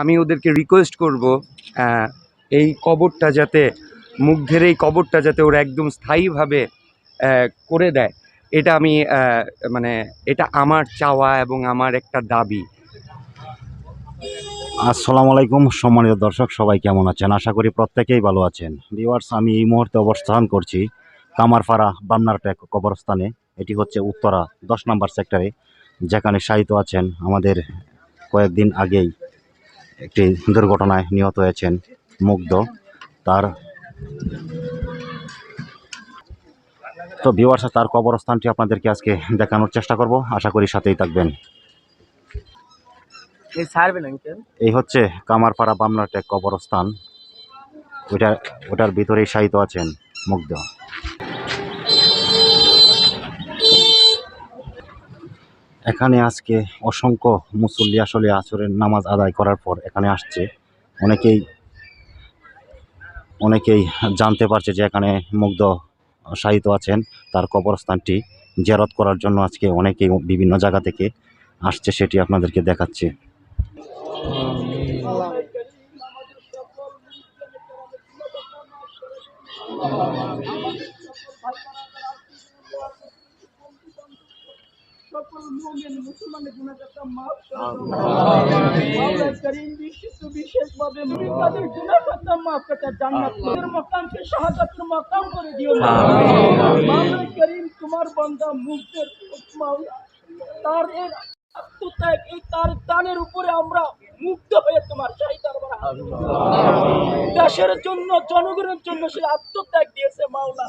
আমি ওদেরকে রিকোয়েস্ট করব এই কবরটা যাতে মুগ্ধের এই কবরটা যাতে ওরা একদম স্থায়ীভাবে করে দেয়। এটা আমি মানে এটা আমার চাওয়া এবং আমার একটা দাবি। আসসালামু আলাইকুম, সম্মানিত দর্শক, সবাই কেমন আছেন? আশা করি প্রত্যেকেই ভালো আছেন। ভিউয়ার্স, আমি এই মুহূর্তে অবস্থান করছি কামারপাড়া বামনারটেক কবরস্থানে। এটি হচ্ছে উত্তরা দশ নম্বর সেক্টরে যেখানে শায়িত আছেন আমাদের কয়েকদিন আগেই একটি দুর্ঘটনায় নিহত হয়েছেন মুগ্ধ তার। তো ভিউয়ার্স তার কবরস্থানটি আপনাদেরকে আজকে দেখানোর চেষ্টা করব। আশা করি সাথেই থাকবেন। এই এই হচ্ছে কামারপাড়া বামনাটেক কবরস্থান। ওইটা ওটার ভিতরেই শায়িত আছেন মুগ্ধ। এখানে আজকে অসংখ্য মুসল্লি আসলে আসরের নামাজ আদায় করার পর এখানে আসছে। অনেকেই অনেকেই জানতে পারছে যে এখানে মুগ্ধ শায়িত আছেন, তার কবরস্থানটি জেরত করার জন্য আজকে অনেকেই বিভিন্ন জায়গা থেকে আসছে, সেটি আপনাদেরকে দেখাচ্ছে। সকল মুমিন মুসলমানের গুনাহগারটা মাফ করে মাওলা করিম বিশেষ বিশেষভাবে মুমিন তাদের গুনাহগারটা মাফ করে তার জান্নাত তাদের মকামকে শাহাদাতের মকাম করে দিও মাওলা করিম তোমার বান্দা মুগ্ধের মাওলা। তার এর আত্মত্যাগ এই তার দানের উপরে আমরা মুগ্ধ হয়ে তোমার হয়েছি। দেশের জন্য, জনগণের জন্য সে আত্মত্যাগ দিয়েছে মাওলা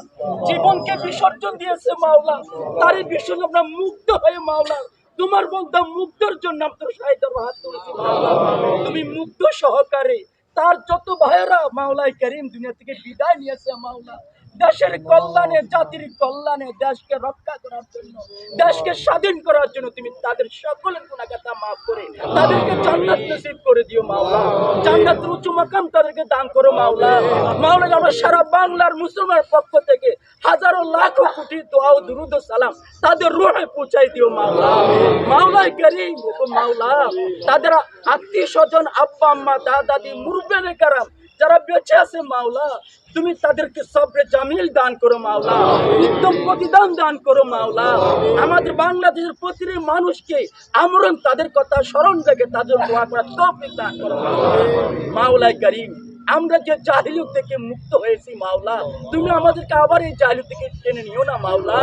জীবনকে বিসর্জন দিয়েছে মাওলা তারই বিসর্জন আমরা মুগ্ধ হয়ে মাওলা তোমার বলতে মুগ্ধর জন্য আমরা সাহিত্য হাত তুলেছি। তুমি মুগ্ধ সহকারে, তার যত ভাইয়েরা মাওলাই করিম দুনিয়া থেকে বিদায় নিয়েছে মাওলা দেশের কল্যাণে, জাতির কল্যাণে দেশকে রক্ষা করার জন্য, দেশকে স্বাধীন করার জন্য তুমি তাদের সকলের গুণাগাতা মাফ করে, তাদেরকে জান্নাত নসিব করে দিও মাওলা। জান্নাতের উঁচু মাকাম তাদেরকে দান করো মাওলা। মাওলা আমরা সারা বাংলার মুসলমানের পক্ষ থেকে হাজারো লাখো কোটি দোয়া ও দুরুদ সালাম তাদের রুহে পৌঁছাই দিও মাওলা। মাওলাই করিম ও মাওলা, তাদের আত্মীয় স্বজন, আব্বা, আম্মা, দাদা, দাদি মুরব্বেনে কারাম যারা বেঁচে আছে মাওলা, তুমি তাদেরকে সবরে জামিল দান করো মাওলা, উত্তম প্রতিদান দান করো মাওলা। আমাদের বাংলাদেশের প্রতিটি মানুষকে আমরণ তাদের কথা, স্মরণ রেখে তাদের দোয়া দান করো মাওলা। মাওলাই করিম আমরা যে জাহিলুক থেকে মুক্ত হয়েছি, মাওলা, তুমি আমাদেরকে আবার এই জাহিলুক থেকে টেনে নিও না, মাওলা।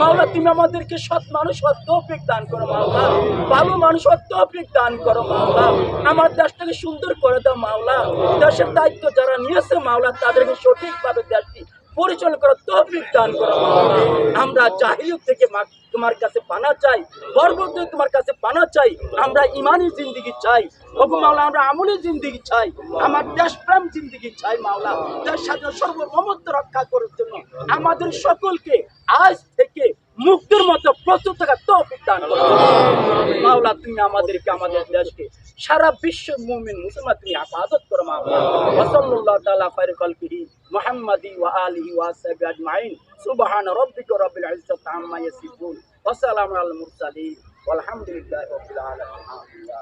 মাওলা, তুমি আমাদেরকে সৎ মানুষ তৌফিক দান করো, মাওলা। ভালো মানুষ তৌফিক দান করো, মাওলা। আমার দেশটাকে সুন্দর করে দাও, মাওলা। দেশের দায়িত্ব যারা নিয়েছে, মাওলা, তাদেরকে সঠিকভাবে দেশটি পরিচালনা করার তহবিল দান করো। আমরা জাহিলুক থেকে তোমার কাছে পানা চাই গর্বতে তোমার কাছে পানা চাই, আমরা ইমানি জিন্দিগি চাই, ওগো মাওলা, আমরা আমলি জিন্দিগি চাই, আমার দেশপ্রেম জিন্দিগি চাই মাওলা, দেশ সাথে সর্বমত্ব রক্ষা করার জন্য। আমাদের সকলকে আজ থেকে মুক্তির মতো প্রস্তুত থাকার তৌফিক দান মাওলা, তুমি আমাদেরকে, আমাদের দেশকে, সারা বিশ্ব মুমিন, মুসলমান, তুমি হেফাজত করো মাওলা। ওয়াসাল্লাল্লাহু তাআলা খায়রুল খালকিহি মুহাম্মাদি ওয়া আলিহি ওয়া আসহাবিহি আজমাইন। সুবহান রাব্বিকা রাব্বিল ইজ্জাতি আম্মা ইয়াসিফুন। ওয়া সালামু আলাল মুরসালিন। ওয়ালহামদুলিল্লাহি রাব্বিল আলামিন।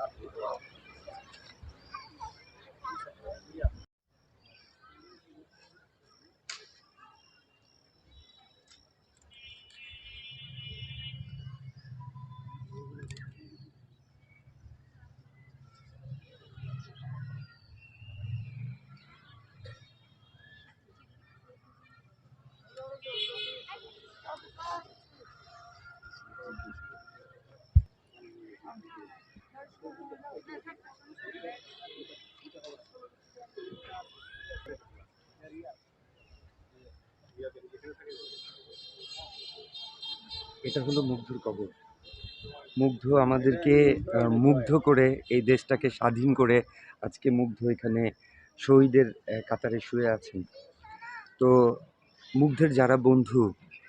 এটা হলো মুগ্ধর কবর। মুগ্ধ আমাদেরকে মুগ্ধ করে এই দেশটাকে স্বাধীন করে আজকে মুগ্ধ এখানে শহীদের কাতারে শুয়ে আছেন। তো মুগ্ধের যারা বন্ধু,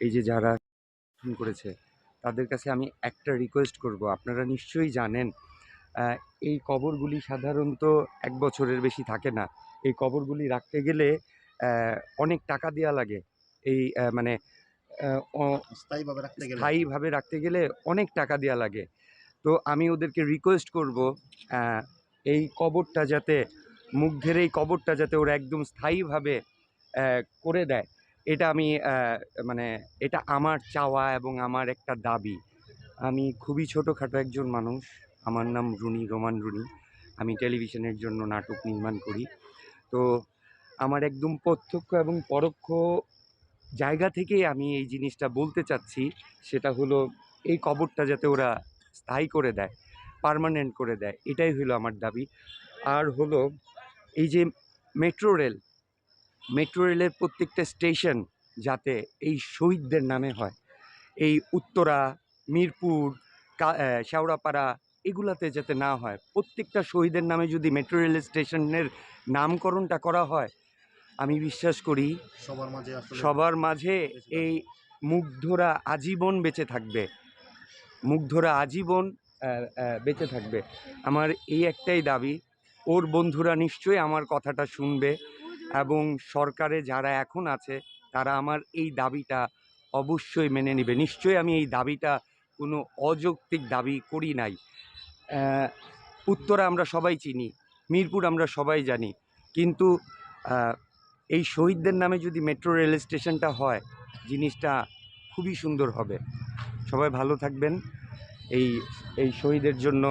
এই যে যারা করেছে, তাদের কাছে আমি একটা রিকোয়েস্ট করব। আপনারা নিশ্চয়ই জানেন এই কবরগুলি সাধারণত এক বছরের বেশি থাকে না। এই কবরগুলি রাখতে গেলে অনেক টাকা দেওয়া লাগে। এই মানে স্থায়ীভাবে রাখতে গেলে। স্থায়ীভাবে রাখতে গেলে অনেক টাকা দেওয়া লাগে। তো আমি ওদেরকে রিকোয়েস্ট করব এই কবরটা যাতে মুগ্ধের এই কবরটা যাতে ওরা একদম স্থায়ীভাবে করে দেয়। এটা আমি মানে এটা আমার চাওয়া এবং আমার একটা দাবি। আমি খুবই ছোটোখাটো একজন মানুষ। আমার নাম রুনি, রোমান রুনি। আমি টেলিভিশনের জন্য নাটক নির্মাণ করি। তো আমার একদম প্রত্যক্ষ এবং পরোক্ষ জায়গা থেকেই আমি এই জিনিসটা বলতে চাচ্ছি, সেটা হলো এই কবরটা যাতে ওরা স্থায়ী করে দেয় পার্মানেন্ট করে দেয়, এটাই হলো আমার দাবি। আর হলো এই যে মেট্রো রেল মেট্রো রেলের প্রত্যেকটা স্টেশন যাতে এই শহীদদের নামে হয়। এই উত্তরা, মিরপুর শেওড়াপাড়া এগুলাতে যাতে না হয়। প্রত্যেকটা শহীদের নামে যদি মেট্রো রেল স্টেশনের নামকরণটা করা হয় আমি বিশ্বাস করি সবার মাঝে সবার মাঝে এই মুগ্ধরা আজীবন বেঁচে থাকবে। মুগ্ধরা আজীবন বেঁচে থাকবে। আমার এই একটাই দাবি ওর বন্ধুরা নিশ্চয়ই আমার কথাটা শুনবে এবং সরকারে যারা এখন আছে তারা আমার এই দাবিটা অবশ্যই মেনে নেবে। নিশ্চয়ই আমি এই দাবিটা কোনো অযৌক্তিক দাবি করি নাই। উত্তরা আমরা সবাই চিনি, মিরপুর আমরা সবাই জানি, কিন্তু এই শহীদদের নামে যদি মেট্রো রেল স্টেশনটা হয়, জিনিসটা খুবই সুন্দর হবে। সবাই ভালো থাকবেন, এই এই শহীদের জন্য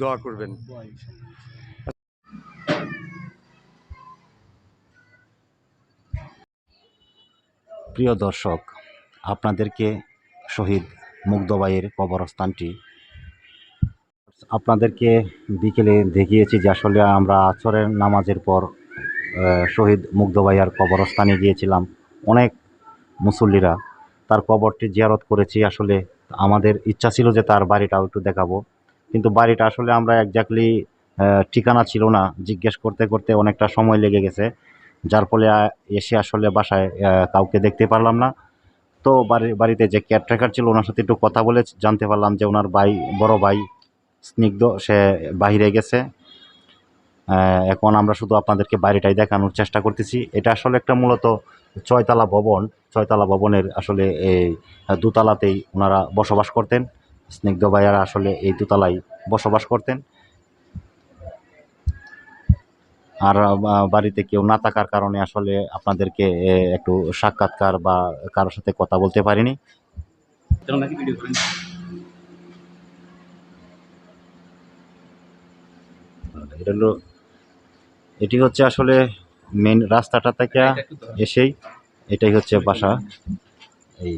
দোয়া করবেন। প্রিয় দর্শক, আপনাদেরকে শহীদ মুগ্ধবাইয়ের কবরস্থানটি আপনাদেরকে বিকেলে দেখিয়েছি যে আসলে আমরা আচরের নামাজের পর শহীদ মুগ্ধবাইয়ার কবরস্থানে গিয়েছিলাম। অনেক মুসল্লিরা তার কবরটি জিয়ারত করেছি। আসলে আমাদের ইচ্ছা ছিল যে তার বাড়িটাও একটু দেখাবো। কিন্তু বাড়িটা আসলে আমরা একজাক্টলি ঠিকানা ছিল না। জিজ্ঞেস করতে করতে অনেকটা সময় লেগে গেছে। যার ফলে এসে আসলে বাসায় কাউকে দেখতে পারলাম না। তো বাড়ি, বাড়িতে যে কেয়ারটেকার ছিল, ওনার সাথে একটু কথা বলে জানতে পারলাম যে ওনার ভাই, বড় ভাই স্নিগ্ধ, সে বাইরে গেছে। এখন আমরা শুধু আপনাদেরকে বাড়িটাই দেখানোর চেষ্টা করতেছি। এটা আসলে একটা মূলত ছয়তলা ভবন। ছয়তলা ভবনের আসলে এই দোতলাতেই ওনারা বসবাস করতেন। স্নিগ্ধ ভাইয়ারা আসলে এই দোতলায় বসবাস করতেন। আর বাড়িতে কেউ না থাকার কারণে আসলে আপনাদেরকে একটু সাক্ষাৎকার বা কারোর সাথে কথা বলতে পারিনি। এটা হলো এটি হচ্ছে আসলে মেন রাস্তাটা থেকে এসেই এটাই হচ্ছে বাসা। এই